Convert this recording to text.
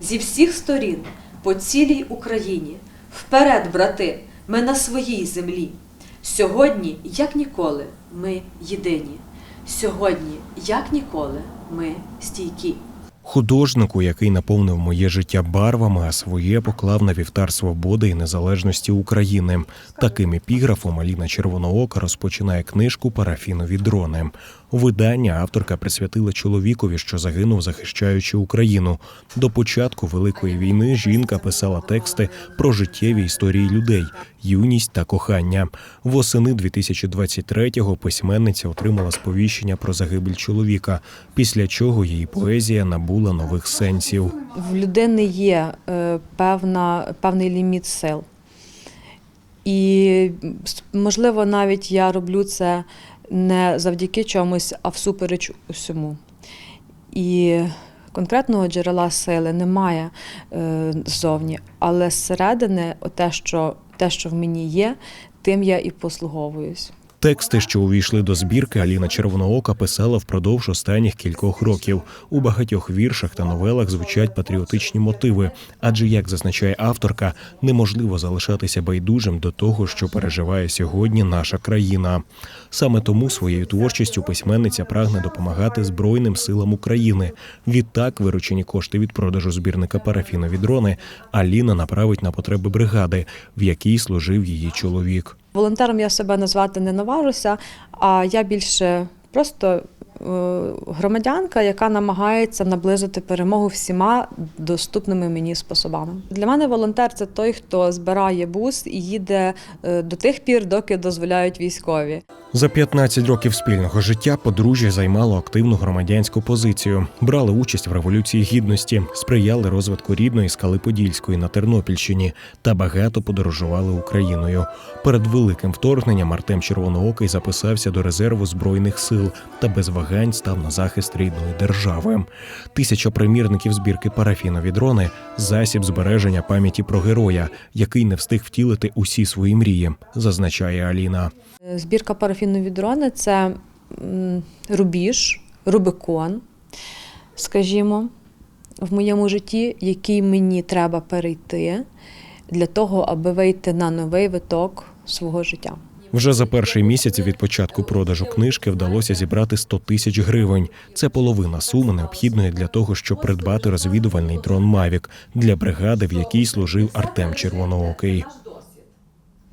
Зі всіх сторін, по цілій Україні, вперед, брати, ми на своїй землі. Сьогодні, як ніколи, ми єдині. Сьогодні, як ніколи, ми стійкі. Художнику, який наповнив моє життя барвами, а своє поклав на вівтар свободи і незалежності України. Таким епіграфом Аліна Червоноока розпочинає книжку Парафінові дрони. Видання авторка присвятила чоловікові, що загинув, захищаючи Україну. До початку Великої війни жінка писала тексти про життєві історії людей, юність та кохання. Восени 2023-го письменниця отримала сповіщення про загибель чоловіка, після чого її поезія набула нових сенсів. в людини є е, певна, певний ліміт сил. І, можливо, навіть я роблю це не завдяки чомусь, а всупереч усьому. І конкретного джерела сили немає е, ззовні, але зсередини те, що, те, що в мені є, тим я і послуговуюсь. Тексти, що увійшли до збірки, Аліна Червоноока писала впродовж останніх кількох років. У багатьох віршах та новелах звучать патріотичні мотиви. Адже, як зазначає авторка, неможливо залишатися байдужим до того, що переживає сьогодні наша країна. Саме тому своєю творчістю письменниця прагне допомагати Збройним силам України. Відтак, виручені кошти від продажу збірника парафінові дрони Аліна направить на потреби бригади, в якій служив її чоловік. Волонтером я себе назвати не наважуся, а я більше просто е, громадянка, яка намагається наблизити перемогу всіма доступними мені способами. Для мене волонтер це той, хто збирає бус і їде е, до тих пір, доки дозволяють військові. За 15 років спільного життя подружжя займало активну громадянську позицію, брали участь в революції гідності, сприяли розвитку рідної скали Подільської на Тернопільщині та багато подорожували Україною. Перед великим вторгненням Артем Червоноокий записався до резерву збройних сил та без вагань став на захист рідної держави. Тисяча примірників збірки парафінові дрони засіб збереження пам'яті про героя, який не встиг втілити усі свої мрії, зазначає Аліна. Збірка парафінові дрони це рубіж, Рубикон, скажімо, в моєму житті, який мені треба перейти для того, аби вийти на новий виток свого життя. Вже за перший місяць від початку продажу книжки вдалося зібрати 100 тисяч гривень. Це половина суми необхідної для того, щоб придбати розвідувальний дрон Мавік для бригади, в якій служив Артем Червоноокий.